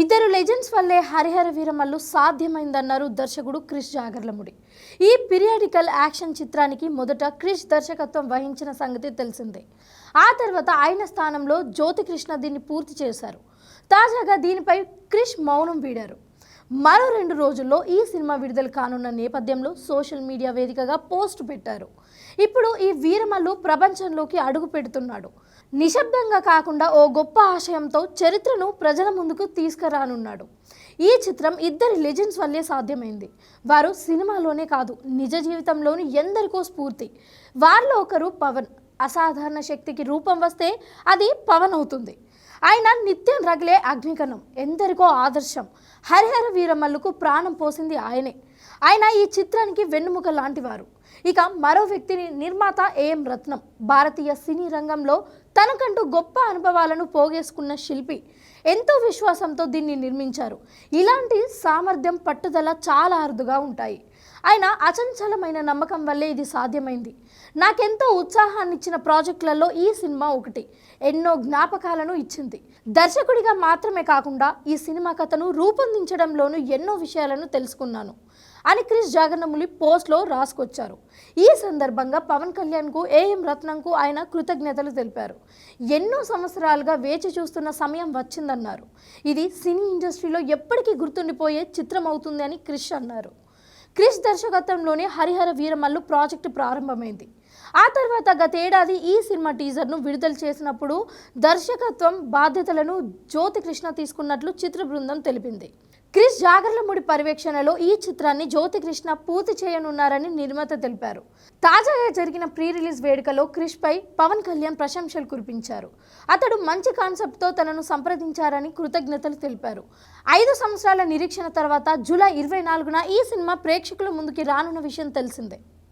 ఇద్దరు లెజెండ్స్ వల్లే హరిహర వీరమల్లు సాధ్యమైందన్నారు దర్శకుడు క్రిష్ జాగర్లముడి. ఈ పీరియాడికల్ యాక్షన్ చిత్రానికి మొదట క్రిష్ దర్శకత్వం వహించిన సంగతి తెలిసిందే. ఆ తర్వాత ఆయన స్థానంలో జ్యోతి కృష్ణ దీన్ని పూర్తి చేశారు. తాజాగా దీనిపై క్రిష్ మౌనం వీడారు. మరో రెండు రోజుల్లో ఈ సినిమా విడుదల కానున్న నేపథ్యంలో సోషల్ మీడియా వేదికగా పోస్ట్ పెట్టారు. ఇప్పుడు ఈ వీరమల్లు ప్రపంచంలోకి అడుగు పెడుతున్నాడు. నిశ్శబ్దంగా కాకుండా ఓ గొప్ప ఆశయంతో చరిత్రను ప్రజల ముందుకు తీసుకురానున్నాడు. ఈ చిత్రం ఇద్దరి లెజెండ్స్ వల్లే సాధ్యమైంది. వారు సినిమాలోనే కాదు నిజ జీవితంలోని ఎందరికో స్ఫూర్తి. వారిలో ఒకరు పవన్. అసాధారణ శక్తికి రూపం వస్తే అది పవన్ అవుతుంది. ఆయన నిత్యం రగిలే అగ్నికణం ఎందరికో ఆదర్శం. హరిహర వీరమల్లుకు ప్రాణం పోసింది ఆయనే. ఆయన ఈ చిత్రానికి వెన్నుముక లాంటివారు. ఇక మరో వ్యక్తిని నిర్మాత ఏఎం రత్నం భారతీయ సినీ రంగంలో తనకంటూ గొప్ప అనుభవాలను పోగేసుకున్న శిల్పి. ఎంతో విశ్వాసంతో దీన్ని నిర్మించారు. ఇలాంటి సామర్థ్యం పట్టుదల చాలా అరుదుగా ఉంటాయి. ఆయన అచంచలమైన నమ్మకం వల్లే ఇది సాధ్యమైంది. నాకెంతో ఉత్సాహాన్ని ఇచ్చిన ప్రాజెక్టులలో ఈ సినిమా ఒకటి. ఎన్నో జ్ఞాపకాలను ఇచ్చింది. దర్శకుడిగా మాత్రమే కాకుండా ఈ సినిమా కథను రూపొందించడంలోనూ ఎన్నో విషయాలను తెలుసుకున్నాను. అని క్రిష్ జాగర్నములి పోస్ట్లో రాసుకొచ్చారు. ఈ సందర్భంగా పవన్ కళ్యాణ్కు ఏఎం రత్నంకు ఆయన కృతజ్ఞతలు తెలిపారు. ఎన్నో సంవత్సరాలుగా వేచి చూస్తున్న సమయం వచ్చిందన్నారు. ఇది సినీ ఇండస్ట్రీలో ఎప్పటికీ గుర్తుండిపోయే చిత్రం అవుతుంది అని క్రిష్ అన్నారు. క్రిష్ దర్శకత్వంలోనే హరిహర వీరమల్లు ప్రాజెక్టు ప్రారంభమైంది. ఆ తర్వాత గతేడాది ఈ సినిమా టీజర్ను విడుదల చేసినప్పుడు దర్శకత్వం బాధ్యతలను జ్యోతి కృష్ణ తీసుకున్నట్లు చిత్ర బృందం తెలిపింది. క్రిష్ జాగర్లముడి పర్యవేక్షణలో ఈ చిత్రాన్ని జ్యోతికృష్ణ పూర్తి చేయనున్నారని నిర్మాత తెలిపారు. తాజాగా జరిగిన ప్రీ రిలీజ్ వేడుకలో క్రిష్ పై పవన్ కళ్యాణ్ ప్రశంసలు కురిపించారు. అతడు మంచి కాన్సెప్ట్తో తనను సంప్రదించారని కృతజ్ఞతలు తెలిపారు. ఐదు సంవత్సరాల నిరీక్షణ తర్వాత జూలై ఇరవై నాలుగున ఈ సినిమా ప్రేక్షకుల ముందుకి రానున్న విషయం తెలిసిందే.